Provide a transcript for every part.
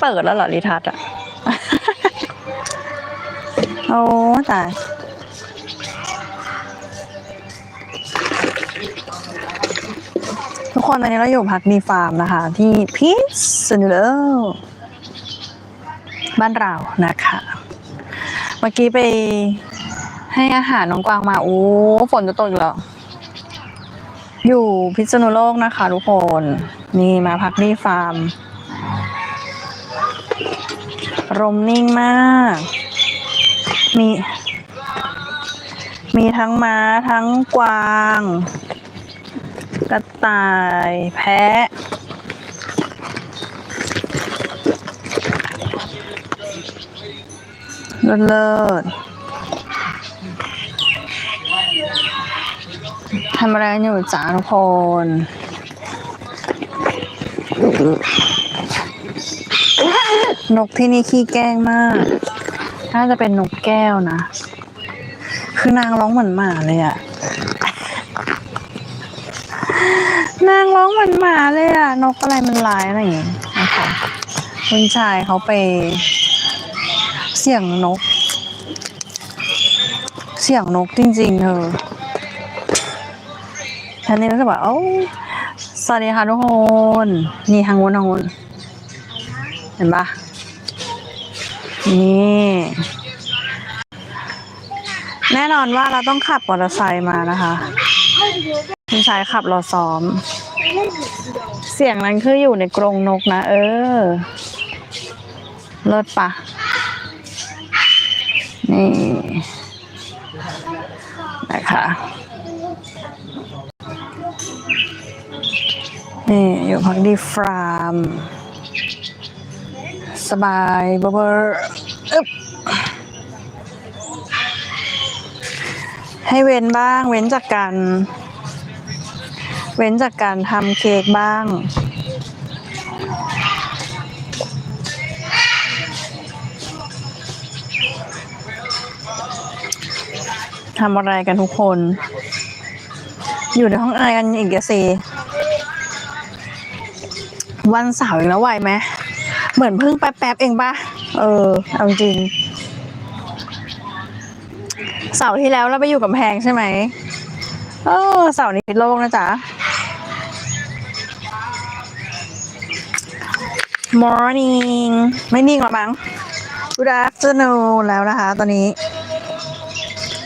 เปิดแล้วเหรอรีทัศน์อะโอ้ตาย ทุกคนตอนนี้เราอยู่พักดีฟาร์มนะคะ ที่พิษณุโลกบ้านเรานะคะ เมื่อกี้ไปให้อาหารน้องกวางมา โอ้ฝนจะตกอีกแล้วอยู่พิษณุโลกนะคะทุกคน นี่มาพักดีฟาร์ม รมนิ่งมาก มี มีทั้งม้าทั้งกวาง กระต่ายแพะ เลิศเลิศทำอะไรอยู่จ้าทุกคน นกที่นี่ขี้แกล้งมาก น่าจะเป็นนกแก้วนะ คือนางร้องเหมือนหมาเลยอะนางร้องเหมือนหมาเลยอะนกอะไรมันร้ายอะไรอย่างเงี้ยนะคะคุณชายเขาไป เสียงนก เสียงนกจริง ๆ เธอฉันนี่รู้สึกว่าโอ้สวัสดีค่ะทุกคน นี่ทางวนทางวนเห็นปะ นี่แน่นอนว่าเราต้องขับมอเตอร์ไซค์มานะคะคุณชายขับราซ้อม เสียงนั้นคืออยู่ในกรงนกนะ เออเลิศปะนี่นะคะนี่อยู่พักดีฟาร์ม สบายเบอร์เบอร์อึ๊บให้เว้นบ้าง เว้นจากการ เว้นจากการทำเค้กบ้างทำอะไรกันทุกคน อยู่ในห้องอะไรกันอีกอะสิวันเสาร์อีกแล้วไหวไหม เหมือนเพิ่งแป๊บๆเองปะเออ เอาจริง เสาร์ที่แล้วเราไปอยู่กับแพงใช่ไหม เออ เสาร์นี้โลกนะจ๊ะ morning ไม่นิ่งหรอมั้ง good afternoon แล้วนะคะ ตอนนี้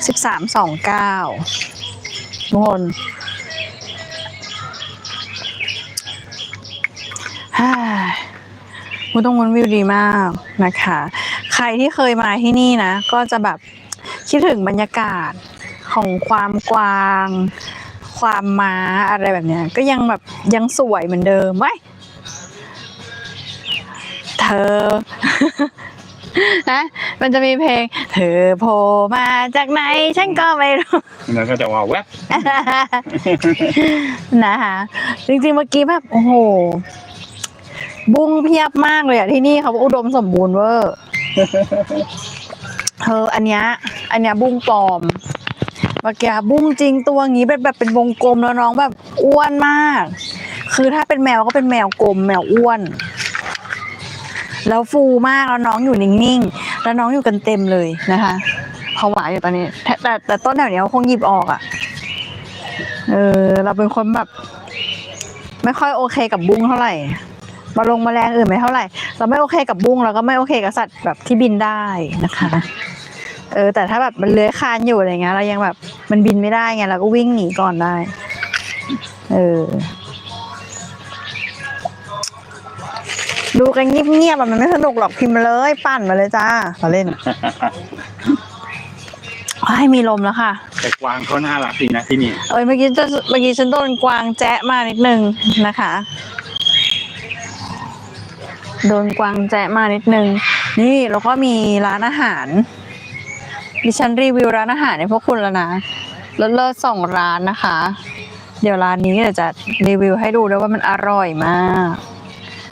สิบสามสองเก้าทุกคนฮ่า มุตรงมันวิวดีมากนะคะ ใครที่เคยมาที่นี่นะ ก็จะแบบคิดถึงบรรยากาศของความกวาง ความม้าอะไรแบบเนี้ย ก็ยังแบบยังสวยเหมือนเดิมไว้ยเธอนะมันจะมีเพลง เธอโผล่มาจากไหน ฉันก็ไม่รู้แล้วก็จะว่าแวบนะคะจริงๆเมื่อกี้แบบโอ้โห บุ้งเพียบมากเลยอะที่นี่เขาอุดมสมบูรณ์เวอร์เธออันเนี้ยอันเนี้ยบุ้งปลอมเมื่อกี้บุ้งจริงตัวงี้เป็นแบบเป็นวงกลมแล้วน้องแบบอ้วนมาก คือถ้าเป็นแมวก็เป็นแมวกลม แมวอ้วน แล้วฟูมากแล้วน้องอยู่นิ่งๆแล้วน้องอยู่กันเต็มเลยนะคะผวาอยู่ตอนนี้ แต่แต่แต่ต้นแถวเนี้ยเขาคงหยิบออกอะ่ะเออเราเป็นคนแบบ ไม่ค่อยโอเคกับบุ้งเท่าไหร่ มาลงแมลงอื่นไม่เท่าไหร่ เราไม่โอเคกับบุ้งเราก็ไม่โอเคกับสัตว์แบบที่บินได้นะคะเออแต่ถ้าแบบมันเลื้อยคลานอยู่อะไรเงี้ยเรายังแบบมันบินไม่ได้ไงเราก็วิ่งหนีก่อนได้ เออดูกันเงียบๆอะมันไม่สนุกหรอกพิมพ์มาเลย ปั่นมาเลยจ้ามาเล่นให้มีลมแล้วค่ะ แต่กวางเขาน่ารักดีนะที่นี่ เอ้ยเมื่อกี้จะเมื่อกี้ฉันโดนกวางแจ๊ะมานิดนึงนะคะ โดนกวางแจ๊ะมานิดนึง นี่แล้วก็มีร้านอาหาร ดิฉันรีวิวร้านอาหารให้พวกคุณแล้วนะเลิศๆสองร้านนะคะ เดี๋ยวร้านนี้เดี๋ยวจะรีวิวให้ดูด้วยว่ามันอร่อยมาก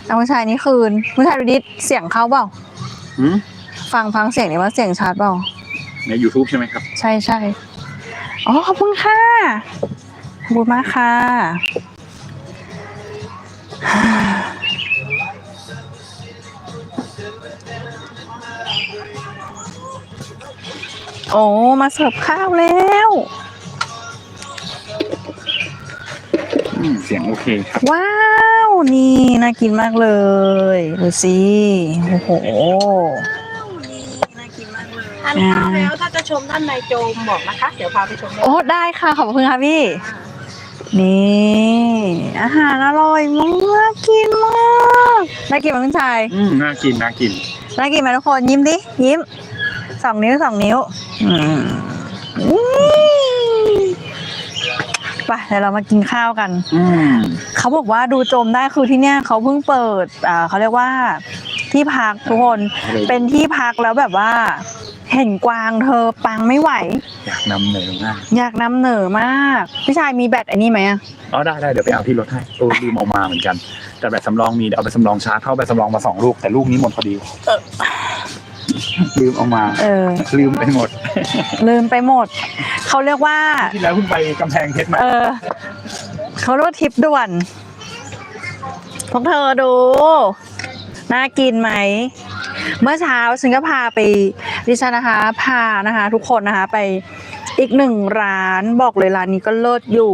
เอาผู้ชายนี่คืนผู้ชายดูดิเสียงเข้าเปล่าหืมฟัฟังฟังเสียงนี้ว่าเสียงชัดเปล่าใน YouTube ใช่ไหมครับ ใช่ใช่อ๋อขอบคุณค่ะขอบคุณมากค่ะ โอ้มาเสิร์ฟข้าวแล้วอืมเสียงโอเคครับ ว้าว นี่น่ากินมากเลยดูสิโอ้โหทานข้าวแล้วถ้าจะชมด้านในโจมบอกนะคะ เดี๋ยวพาไปชมได้โอ้ได้ค่ะขอบคุณค่ะพี่ นี่อาหารอร่อยมากกินมากน่ากินไหมคุณชายอืมน่ากินน่ากินน่ากินไหมทุกคนยิ้มดิยิ้ม สองนิ้วสองนิ้วอืมอืมไปเดี๋ยวเรามากินข้าวกันอืมเขาบอกว่าดูโจมได้คือที่เนี่ยเขาเพิ่งเปิดอ่าเขาเรียกว่าที่พักทุกคนเป็นที่พักแล้วแบบว่า เห็นกวางเธอปังไม่ไหว อยากนำเหนือมากอยากนำเหนอมากพี่ชายมีแบตอันนี้ไหมอะอ๋อได้ได้เดี๋ยวไปเอาที่รถให้โอ้ลืมเอามาเหมือนกัน แต่แบตสำรองมีเดี๋ยวเอาไปสำรองชาร์จเข้าแบตสำรองมาสองลูกแต่ลูกนี้หมดพอดี ลืมเอามา เออ ลืมไปหมด ลืมไปหมด เขาเรียกว่า ที่แล้วเพิ่งไปกำแพงเพชรมาเออ เขาเรียกว่าทิปด่วน พวกเธอดู น่ากินไหม เมื่อเช้าฉันก็พาไปดิฉันนะคะ พานะคะ ทุกคนนะคะไปอีกหนึ่งร้านบอกเลยร้านนี้ก็เลิศอยู่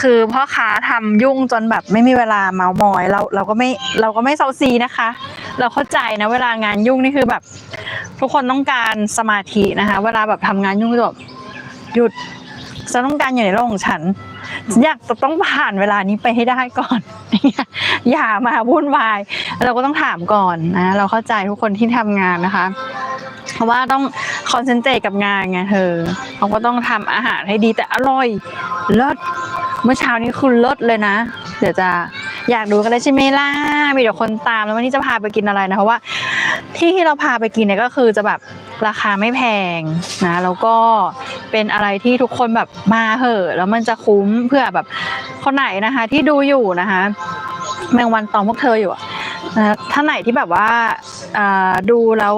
คือพ่อค้าทำยุ่งจนแบบไม่มีเวลาเมาส์มอยเราเราก็ไม่เราก็ไม่เซาซีนะคะ เราเข้าใจนะเวลางานยุ่งนี่คือแบบ ทุกคนต้องการสมาธินะคะ เวลาแบบทำงานยุ่งก็แบบหยุดฉันต้องการอยู่ในโลกของฉันฉัน อยากจะต้องผ่านเวลานี้ไปให้ได้ก่อน อย่ามาวุ่นวาย เราก็ต้องถามก่อนนะ เราเข้าใจทุกคนที่ทำงานนะคะ เพราะว่าต้องคอนเซนเทรตกับงานไงเธอเขาก็ต้องทำอาหารให้ดีแต่อร่อยเลิศเมื่อเช้านี้คือเลิศเลยนะ เดี๋ยวจะ อยากดูกันเลยใช่ไหมล่ะมีเดี๋ยวคนตามแล้ววันนี้จะพาไปกินอะไรนะเพราะว่า ที่ที่เราพาไปกินเนี่ยก็คือจะแบบราคาไม่แพงนะแล้วก็เป็นอะไรที่ทุกคนแบบมาเหอะ แล้วมันจะคุ้มเพื่อแบบคนไหนนะคะ ที่ดูอยู่นะคะ แมงวันตอมพวกเธออยู่อะนะถ้าไหนที่แบบว่าอ่าดูแล้ว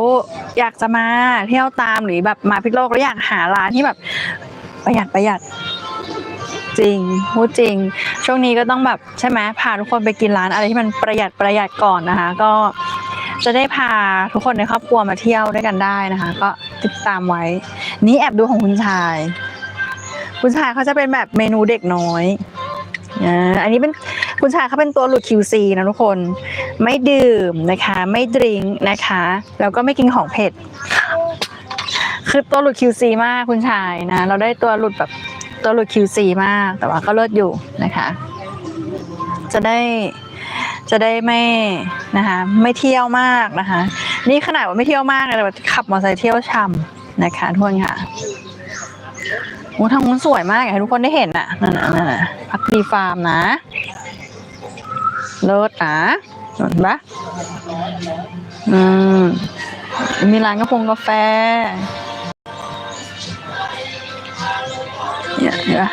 อยากจะมาเที่ยวตามหรือแบบมาพิษโลกแล้วอยากหาร้านที่แบบประหยัดประหยัด จริงพูดจริง ช่วงนี้ก็ต้องแบบใช่ไหมพาทุกคนไปกินร้านอะไรที่มันประหยัดประหยัดก่อนนะคะ ก็จะได้พาทุกคนในครอบครัวมาเที่ยวด้วยกันได้นะคะ ก็ติดตามไว้ นี่แอบดูของคุณชาย คุณชายเขาจะเป็นแบบเมนูเด็กน้อยอันนี้เป็นคุณชายเขาเป็นตัวหลุด QC นะทุกคน ไม่ดื่มนะคะ ไม่ดริงนะคะ แล้วก็ไม่กินของเผ็ด คือตัวหลุด QC มากคุณชายนะ เราได้ตัวหลุดแบบ ตัวหลุด QC มาก แต่ว่าก็เลิศอยู่นะคะ จะได้จะได้ไม่นะคะไม่เที่ยวมากนะคะ นี่ขนาดว่าไม่เที่ยวมากนะแต่ว่าขับมอเตอร์ไซค์เที่ยวช่ำนะคะทุกคนค่ะโอ้ทางนู้นสวยมากอยากให้ทุกคนได้เห็นอะนั่นน่ะนั่นน่ะพักดีฟาร์มนะ เลิศนะเห็นปะอืมมีร้านกาแฟกาแฟ เนี่ยเห็นปะ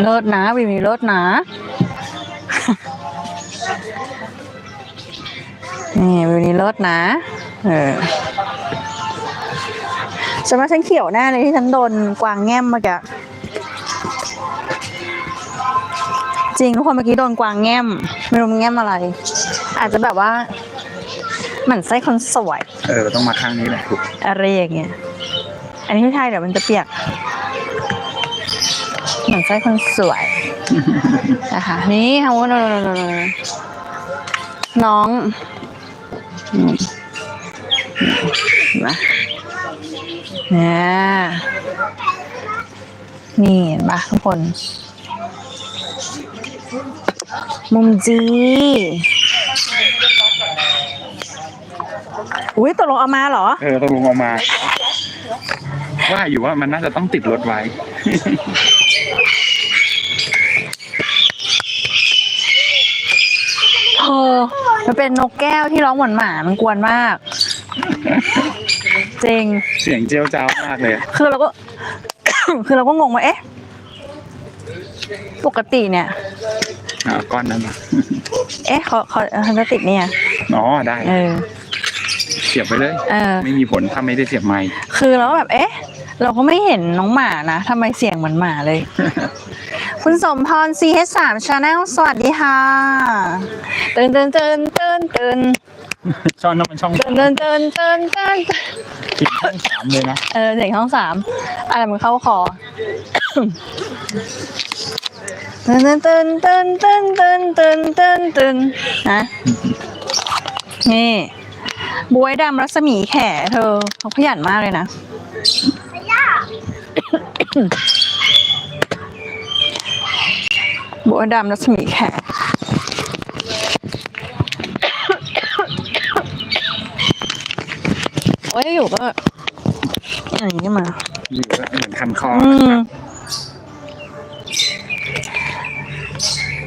เลิศนะวิวมีเลิศนะนี่วิวนี้เลิศนะ เออฉันว่าฉันเขียวแน่เลยที่ฉันโดนกวางแง้มเมื่อกี้จริงทุกคนเมื่อกี้โดนกวางแง้มไม่รู้มันแง้มอะไร อาจจะแบบว่าหมันไส้คนสวย เออ ต้องมาข้างนี้แหละถูกอะไรอย่างเงี้ยอั นนี้ไม่ใช่เดี๋ยวมันจะเปียกเหมือนไส้คนสวยนะคะนี่ค่ะว่าน้องมเห็นไหมเนี่ยนี่เห็นปะทุกคน มุมจีอุ้ยตกลงเอามาเหรอ เออต้องลงเอามา ว่าอยู่ว่ามันน่าจะต้องติดรถไว้ เธอมันเป็นนกแก้วที่ร้องเหมือนหมามันกวนมาก จริง เสียงเจียวจ้าวมากเลย คือเราก็ คือเราก็งงว่าเอ๊ะ ปกติเนี่ย อ่าก้อนนั้นมาเอ๊ะเขาเขาเขาจะติดเนี่ย อ๋อได้ เออ เสียบไปเลย เออ ไม่มีผลถ้าไม่ได้เสียบไม้คือเราก็แบบ เอ๊ะ เราก็ไม่เห็นน้องหมานะทำไมเสียงเหมือนหมาเลยพคุณสมพร CH3 Channel สวัสดีค่ะเตือนเตือนเตือนเตือนเตือนช่องนั้นมันช่องเตือนเตือนเตือนเตือนเตือนติดช่องสามเลยนะเออเสียงห้องสามอะไรมันเข้าคอเตือนเตือนเตือนเตือนเตือนเตือนเตือนเตือนนะนี่บวยดำรัศมีแขเธอเขาขยันมากเลยนะ บัวดำรัศมีแขกโอ้ยอยู่ก็อย่างนี้มาอยู่แล้วเหมือนคันคออืม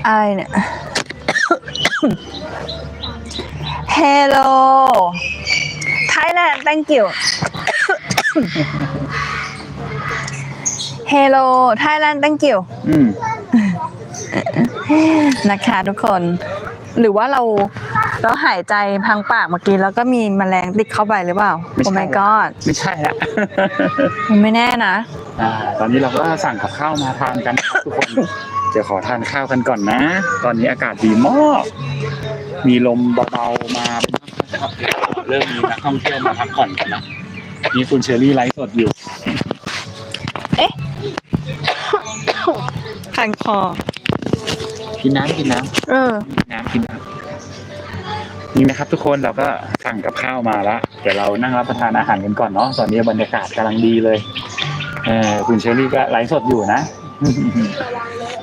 อะไรเนี่ย Hello Thailand thank you Hello Thailand thank you อืมนะคะทุกคน หรือว่าเราเราหายใจพังปากเมื่อกี้แล้วก็มีแมลงติดเข้าไปหรือเปล่า ไม่โอ้ใช่ my god ไม่ใช่ละ มันไม่แน่นะ อ่าตอนนี้เราก็สั่งกับข้าวมาทานกันครับทุกคนเดี๋ยวขอทานข้าวกันก่อนนะ ตอนนี้อากาศดีมาก มีลมเบาๆมาครับเริ่มมีนักท่องเที่ยวมาพักผ่อนกันนะมีคุณเชอรี่ไลฟ์สดอยู่ คันคอ กินน้ำกินน้เออำกินน้ำกินน้ำนี่นะครับ ทุกคนเราก็สั่งกับข้าวมาแล้วเดี๋ยวเรานั่งรับประทานอาหารกันก่อนเนาะตอนนี้บรรยากาศกำลังดีเลยเออคุณเชอรี่ก็ไลฟ์สดอยู่นะ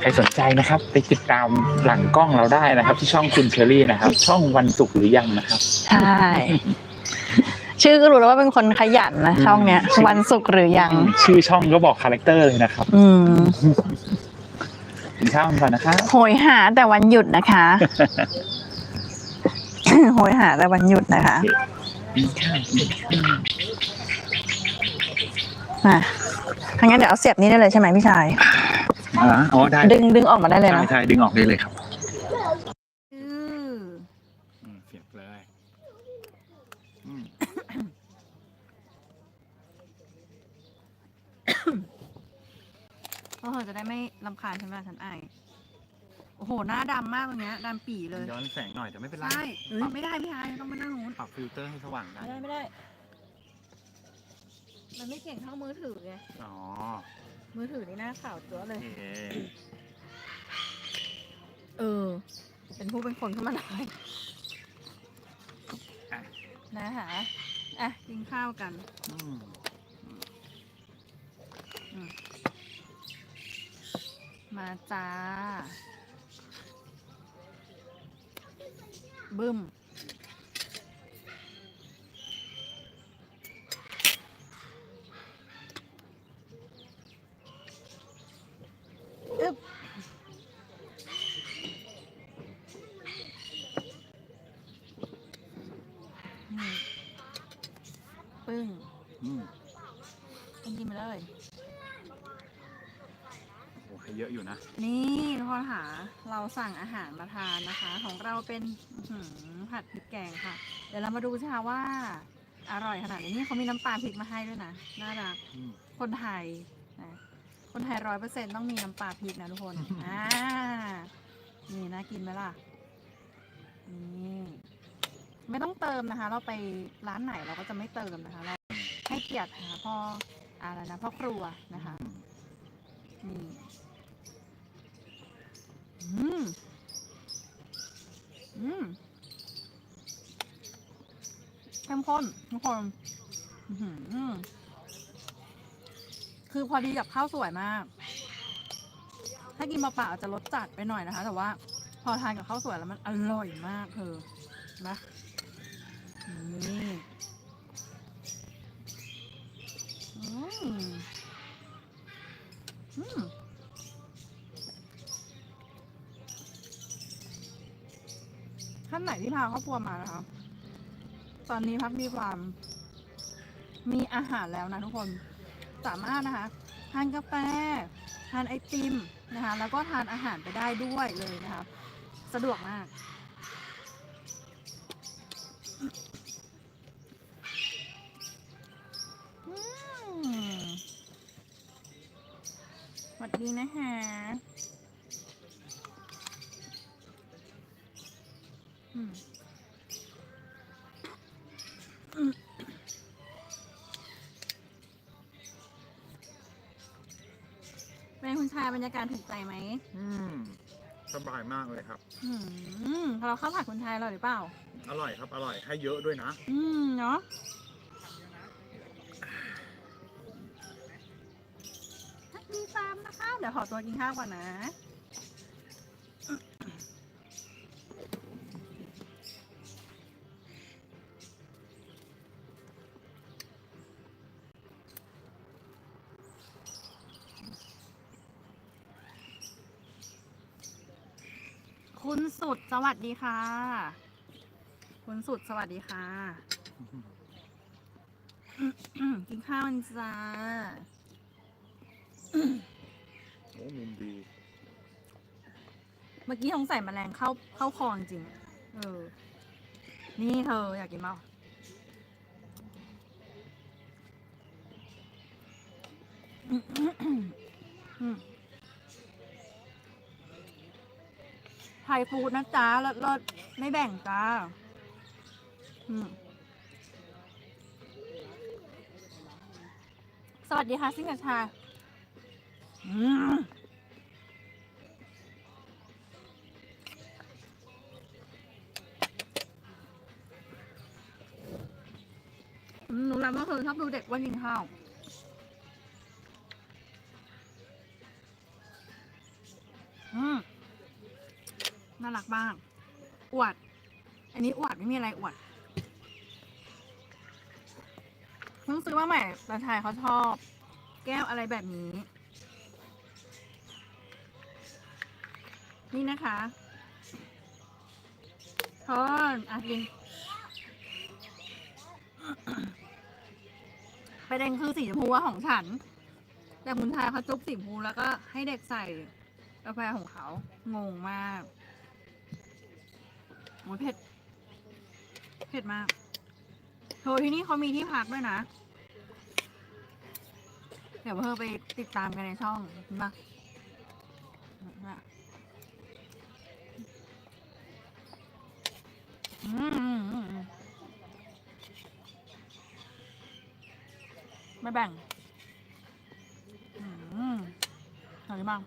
ใครสนใจนะครับ ไปติดตามหลังกล้องเราได้นะครับ ที่ช่องคุณเชอรี่นะครับ ช่องวันศุกร์หรือยังนะครับ ใช่ ชื่อก็รู้แล้วว่าเป็นคนขยันนะช่องเนี้ยชื่อวันศุกร์หรือยัง ชื่อช่องก็บอกคาแรคเตอร์เลยนะครับอืมกินข้าวกันก่อนนะครับโหยหาแต่วันหยุดนะคะ โหยหาแต่วันหยุดนะคะกินข้าวกินข้าวมาทั้างนั้นเดี๋ยวเอาเสียบนี้ได้เลยใช่ไหมพี่ชาย อ่าอ๋อได้ดึงดึงออกมาได้เลยใช่นะใช่ดึงออกได้เลยครับอืมอืมเสียบเลยอืม เพราะเธอจะได้ไม่ลำคาญฉันเวลาฉันไอายโอ้โห หน้าดำมากตรงเนี้ยดำปี่เลย ย้อนแสงหน่อยแต่ไม่เป็นไรใช่เอ้ยไม่ได้พี่ชายต้องมานั่งนู้น ปรับฟิลเตอร์ให้สว่างได้ไม่ได้ไม่ได้ มันไม่เก่งเท่ามือถือไง อ๋อมือถือนี่หน้าขาวจั๊วเลโอย เคเออเป็นผู้เป็นคนขึ้นมาหน่อยอะ นะคะอะกินข้าวกันมมาจ้าบึ้ม อึ๊บ นี่ปึ้ง อืม กินกินไปเลย โอ้โหให้ เยอะอยู่นะ นี่ทุกคนค่ะ เราสั่งอาหารมาทานนะคะ ของเราเป็นอื้อหือผัดพริกแกงค่ะ เดี๋ยวเรามาดูสิคะว่า อร่อยขนาดนี้นี่เขามีน้ำปลาพริกมาให้ด้วยนะ น่ารัก อืม คนไทยนะ คนไทยร้อยเปอร์เซ็นต้องมีน้ำปลาพริกนะทุกคน อ่า นี่น่ากินไหมล่ะ นี่ ไม่ต้องเติมนะคะ เราไปร้านไหนเราก็จะไม่เติมนะคะ เราให้เกียรตินะคะพ่ออะไรนะพ่อครัวนะคะ นี่ อืมอืมเข้มข้นทุกคนคือพอดีกับข้าวสวยมาก ถ้ากินมาเปล่าๆอาจจะรสจัดไปหน่อยนะคะ แต่ว่า พอทานกับข้าวสวยแล้วมันอร่อยมากเธอนะนี่อืมอืม ท่านไหนที่พาครอบครัวมานะคะ ตอนนี้พักมีความมีอาหารแล้วนะทุกคน สามารถนะคะ ทานกาแฟ ทานไอติมนะคะ แล้วก็ทานอาหารไปได้ด้วยเลยนะคะ สะดวกมากสวัสดีนะคะายบรรยากาศถูกใจไหมอืมสบายมากเลยครับ อืมเราข้าวผัดคนไทยอร่อยหรือเปล่า อร่อยครับ อร่อยให้เยอะด้วยนะ อืมเนาะมีฟาร์มนะคะ เดี๋ยวขอตัวกินข้าวก่อนนะ สุดสวัสดีค่ะ คุณสุดสวัสดีค่ะ กินข้าวกันจ้าโอ้มุมดี เมื่อกี้สงสัยแมลงเข้าเข้าคอจริงๆเออ นี่เธออยากกินเปล่าอืม ไทยฟู้ดนะจ๊ะเลิศเลิศไม่แบ่งจ้าอืมสวัสดีค่ะซิ่งกับชาอืมหนูรับว่าคือชอบดูเด็กว่ากินข้าวอืม น่ารักมาก อวด อันนี้อวดไม่มีอะไรอวดเพิ่งซื้อมาใหม่ตาชายเขาชอบ แก้วอะไรแบบนี้ นี่นะคะทอนอะกิน ประเด็นคือสีชมพูว่าของฉัน แต่คุณชายเขาจุ๊บสีชมพูแล้วก็ให้เด็กใส่กาแฟของเขา งงมาก โอ้ยเผ็ด เผ็ดมากโทรที่นี่เขามีที่พักด้วยนะ เดี๋ยวเพิ่ไปติดตามกันในช่องมอืมอืมมไม่แบ่ง อืมอะไรบ้าง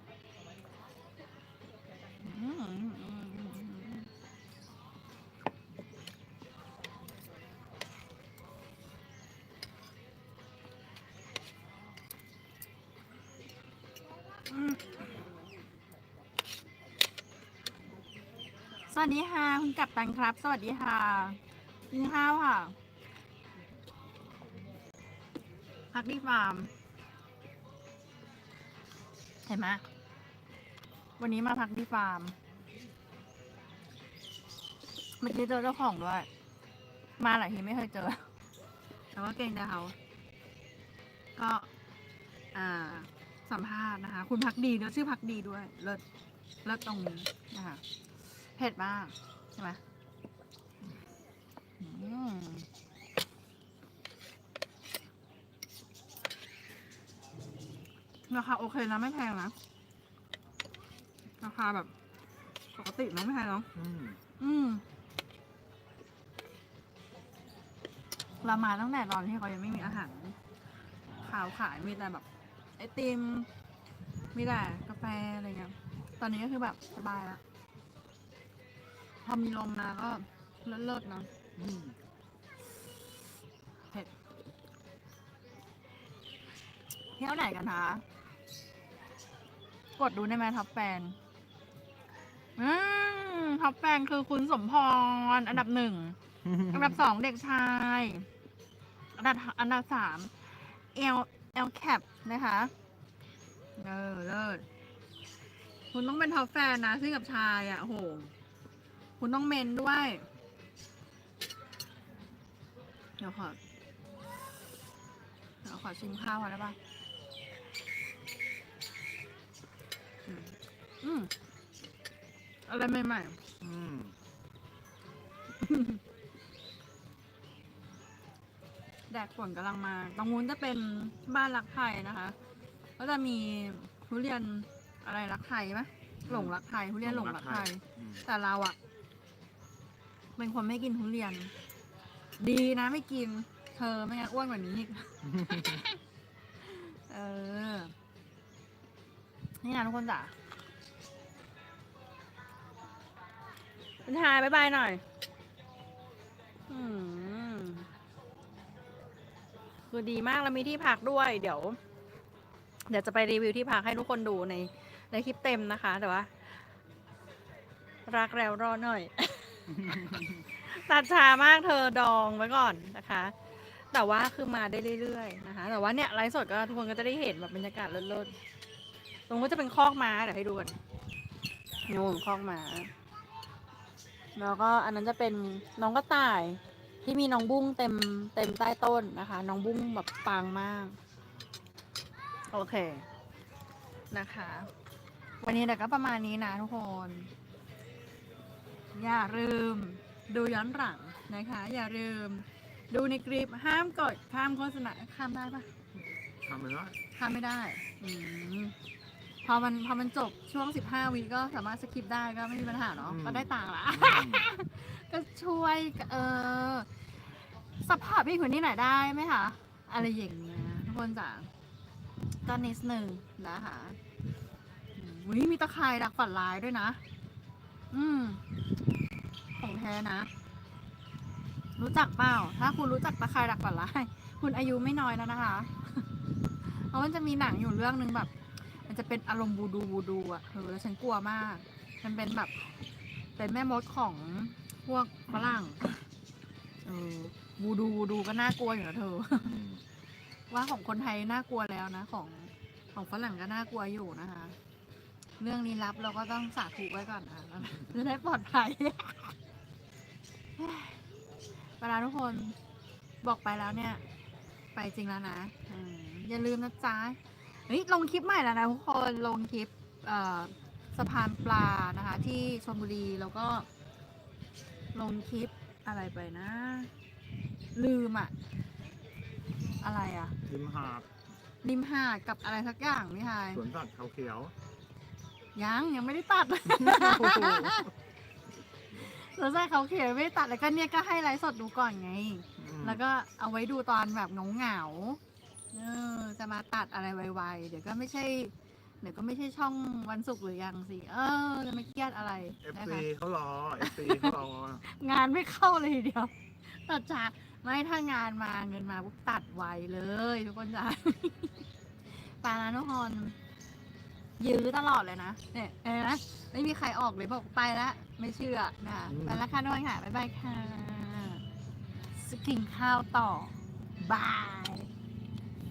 อืมอืมอืมอืม วัสดีค่ะคุณกัปตันครับ สวัสดีค่ะกินข้าวค่ะ พักดีฟาร์มเห็นไหมวันนี้มาพักที่ฟาร์มเมื่อกี้เจอเจ้าของด้วย มาหลายทีไม่เคยเจอ แต่ว่าเก่งแต่เขาก็อ่าสัมภาษณ์นะคะ คุณพักดีด้วยชื่อพักดีด้วยเลิศเลิศตรงนี้นะคะ เผ็ดมาก ใช่ไหมอืมราคาโอเคนะไม่แพงนะ ราคาแบบปกติเนอะไม่แพงเนาะอืมอืมเรามาตั้งแต่ตอนที่เขายังไม่มีอาหารขาวขายมีแต่แบบ ไอติม มีแต่กาแฟอะไรเงี้ย ตอนนี้ก็คือแบบสบายละ พอมีลมมาก็เลิศๆเนาะอืมเผ็ดเที่ยวไหนกันคะกดดูได้ไหมท็อปแฟนอืมท็อปแฟนคือคุณสมพร อันดับหนึ่ง อันดับสองเด็กชาย อันดับอันดับสามเอลเอลแคปนะคะ เออเลิศ คุณต้องเป็นท็อปแฟนนะซึ่งกับชายอะโอ้โห คุณต้องเมนด้วย เดี๋ยวขอ เดี๋ยวขอชิมข้าวก่อนได้ปะอืมอืมอะไรใหม่ๆอืมแดดฝนกำลังมาตรงนู้นจะเป็นบ้านรักไทยนะคะ ก็จะมีทุเรียนอะไรรักไทยไหมหลงรักไทยทุเรียนหลงรักไทย อืมแต่เราอะ เป็นคนไม่กินทุเรียน ดีนะไม่กิน เธอไม่งั้นอ้วนกว่านี้อีก เออ นี่นะทุกคนจ๋าคุณชายบายบายหน่อย อืมคือดีมากแล้วมีที่พักด้วย เดี๋ยว เดี๋ยวจะไปรีวิวที่พักให้ทุกคนดูในในคลิปเต็มนะคะ แต่ว่า รักแล้วรอหน่อย ตัดช้ามากเธอดองไว้ก่อนนะคะ แต่ว่าคือมาได้เรื่อยๆนะคะ แต่ว่าเนี่ยไลฟ์สดก็ทุกคนก็จะได้เห็นแบบบรรยากาศเลิศๆตรงก็จะเป็นคอกม้าเดี๋ยวให้ดูกันนู่นคอกม้าแล้วก็อันนั้นจะเป็นน้องกระต่ายที่มีน้องบุ้งเต็มเต็มใต้ต้นนะคะ น้องบุ้งแบบปางมาก โอเคนะคะ วันนี้เดี๋ยวก็ประมาณนี้นะทุกคน อย่าลืมดูย้อนหลังนะคะ อย่าลืมดูในคลิปห้ามกดข้ามโฆษณาข้ามได้ปะทำไปแล้วข้ามไม่ได้อืมพอมันพอมันจบช่วง 15วิก็สามารถสคิปได้ก็ไม่มีปัญหาเนาะก็ได้ตังค์ละ ก็ช่วยเออสปอร์ตพี่คนนี้หน่อยได้ไหมคะอะไรอย่างเงี้ยทุกคนจ๋าก็นิดนึงนะคะอืมอุ้ยมีตะข่ายดักฝันร้ายด้วยนะ อืมของแท้นะ รู้จักเปล่า ถ้าคุณรู้จักตะข่ายดักฝันร้ายคุณอายุไม่น้อยแล้วนะคะ เพราะมันจะมีหนังอยู่เรื่องหนึ่งแบบ มันจะเป็นอารมณ์บูดูบูดูอะเออแล้วฉันกลัวมาก มันเป็นแบบ เป็นแม่มดของพวกฝรั่ง เออบูดูบูดูก็น่ากลัวอยู่นะเธอ ว่าของคนไทยน่ากลัวแล้วนะ ของของฝรั่งก็น่ากลัวอยู่นะคะ เรื่องลี้ลับเราก็ต้องสาธุไว้ก่อนนะจะได้ปลอดภัยเวลาทุกคนบอกไปแล้วเนี่ย ไปจริงแล้วนะอืมอย่าลืมนะจ๊ะเฮ้ยลงคลิปใหม่แล้วนะทุกคนลงคลิปเอ่อสะพานปลานะคะ ที่ชลบุรีแล้วก็ ลงคลิปอะไรไปนะ ลืมอะอะไรอะริมหาดริมหาดกับอะไรสักอย่างพี่ชายสวนสัตว์เขาเขียว ยังยังไม่ได้ตัดสวนสัตว์เขาเขียวไม่ได้ตัดแล้วก็เนี่ยก็ให้ไลฟ์สดดูก่อนไง แล้วก็เอาไว้ดูตอนแบบเหงาเหงาๆเออจะมาตัดอะไรไวๆเดี๋ยวก็ไม่ใช่ เดี๋ยวก็ไม่ใช่ช่องวันศุกร์หรือยังสิ เออจะไม่เครียดอะไรเอฟนะซีคะเขารอเอฟซีเขารองานไม่เข้าเลยทีเดียวตัดฉาก ไม่ถ้างานมาเงินมาปุ๊บตัดไวเลย ทุกคนจ้าปานะทุกคน ยื้อตลอดเลยนะเนี่ยเห็นไหมไม่มีใครออกเลยบอกไปแล้วไม่เชื่อนะไปแล้วค่ะทุกคนค่ะบ๊ายบายค่ะสกินข้าวต่อบาย